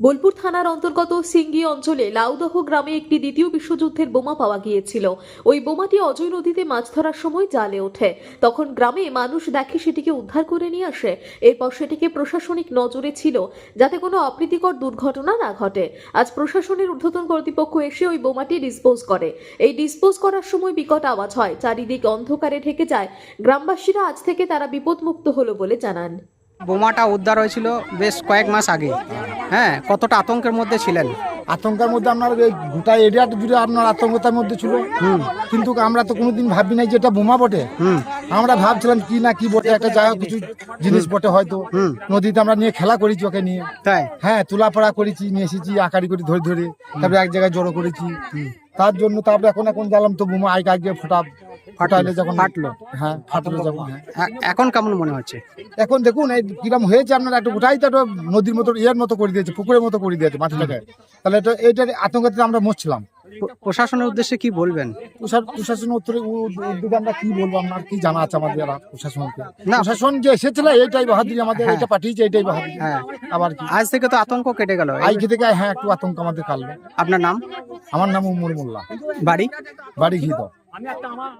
বোলপুর থানার অন্তর্গত সিঙ্গি অঞ্চলে লাউদহ গ্রামে একটি দ্বিতীয় বিশ্বযুদ্ধের বোমা পাওয়া গিয়েছিল। ওই বোমাটি অজয় নদীতে মাছ ধরার সময় জালে ওঠে। তখন গ্রামে মানুষ দেখে সেটিকে উদ্ধার করে নিয়ে আসে। এরপর সেটিকে প্রশাসনিক নজরে ছিল যাতে কোনো অপ্রীতিকর দুর্ঘটনা না ঘটে। আজ প্রশাসনের ঊর্ধ্বতন কর্তৃপক্ষ এসে ওই বোমাটি ডিসপোজ করে। এই ডিসপোজ করার সময় বিকট আওয়াজ হয়। চারিদিক অন্ধকারে ঢেকে যায়। গ্রামবাসীরা আজ থেকে তারা বিপদমুক্ত হলো বলে জানান। বোমাটা উদ্ধার হয়েছিল বেশ কয়েক মাস আগে। হ্যাঁ কতটা আতঙ্কের মধ্যে ছিলেন? আতঙ্কের মধ্যে আপনার গোটা এরিয়াটা জুড়ে আপনার আতঙ্কতার মধ্যে ছিল। কিন্তু আমরা তো কোনোদিন ভাবি নাই যে এটা বোমা বটে। আমরা ভাবছিলাম কি না কি বটে একটা জায়গা কিছু জিনিস বটে হয়তো। নদীতে আমরা নিয়ে খেলা করেছি ওকে নিয়ে। হ্যাঁ তোলাপড়া করেছি নিয়ে এসেছি আকারি করে ধরে ধরে। তারপরে এক জায়গায় জড়ো করেছি। তার জন্য তারপরে এখন এখন গেলাম তো বোমা আগে আগে ফোটা ফাটাইলে যখন ফাটলো। হ্যাঁ ফাটলো যখন হ্যাঁ। এখন কেমন মনে হচ্ছে? এখন দেখুন এই কিরম হয়েছে আপনার একটু উঠাই তো একটা নদীর মতো ইয়ের মতো করে দিয়েছে পুকুরের মতো করে দিয়েছে মাটিটাকে। তাহলে এটা এইটার আতঙ্কে আমরা মরছিলাম। প্রশাসনের উদ্দেশ্যে কি বলবেন? প্রশা- প্রশাসন উত্তরে উদ্যোগে আমরা কি বলব? আপনার কি জানা আছে আমাদের প্রশাসনকে? না। প্রশাসন যে এসেছিল এইটাই বাহাদুরি আমাদের হ্যাঁ। এটা পাঠিয়েছে এইটাই বাহাদুরি। হ্যাঁ। আবার কি? আজ থেকে তো আতঙ্ক কেটে গেল। আজকে থেকে হ্যাঁ একটু আতঙ্ক আমাদের কাটলো আপনার নাম? আমার নাম উমর মোল্লা। বাড়ি? বাড়ি ঘি দাও